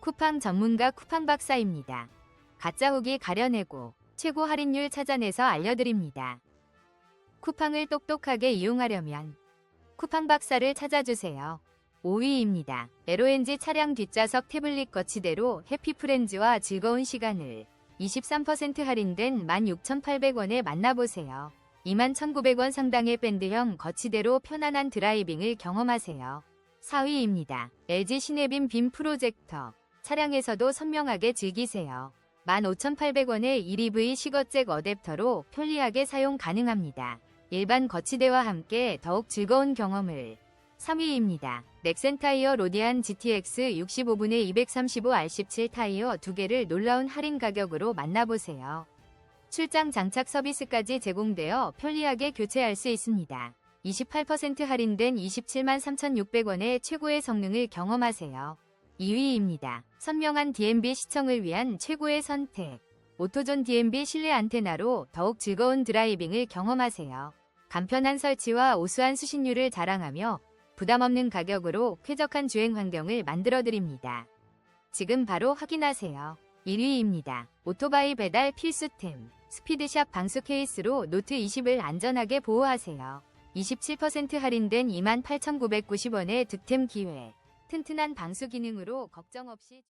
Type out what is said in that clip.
쿠팡 전문가 쿠팡 박사입니다. 가짜 후기 가려내고 최고 할인율 찾아내서 알려드립니다. 쿠팡을 똑똑하게 이용하려면 쿠팡 박사를 찾아주세요. 5위입니다. LONG 차량 뒷좌석 태블릿 거치대로 해피프렌즈와 즐거운 시간을 23% 할인된 16,800원에 만나보세요. 21,900원 상당의 밴드형 거치대로 편안한 드라이빙을 경험하세요. 4위입니다. LG 시네빔 빔 프로젝터. 차량에서도 선명하게 즐기세요. 15,800원의 1EV 시거잭 어댑터로 편리하게 사용 가능합니다. 일반 거치대와 함께 더욱 즐거운 경험을 3위입니다. 넥센 타이어 로디안 GTX 65분의 235R17 타이어 2개를 놀라운 할인 가격으로 만나보세요. 출장 장착 서비스까지 제공되어 편리하게 교체할 수 있습니다. 28% 할인된 27만 3,600원의 최고의 성능을 경험하세요. 2위입니다. 선명한 DMB 시청을 위한 최고의 선택. 오토존 DMB 실내 안테나로 더욱 즐거운 드라이빙을 경험하세요. 간편한 설치와 우수한 수신율을 자랑하며 부담 없는 가격으로 쾌적한 주행 환경을 만들어 드립니다. 지금 바로 확인하세요. 1위입니다. 오토바이 배달 필수템. 스피드샵 방수 케이스로 노트 20을 안전하게 보호하세요. 27% 할인된 28,990원의 득템 기회. 튼튼한 방수 기능으로 걱정 없이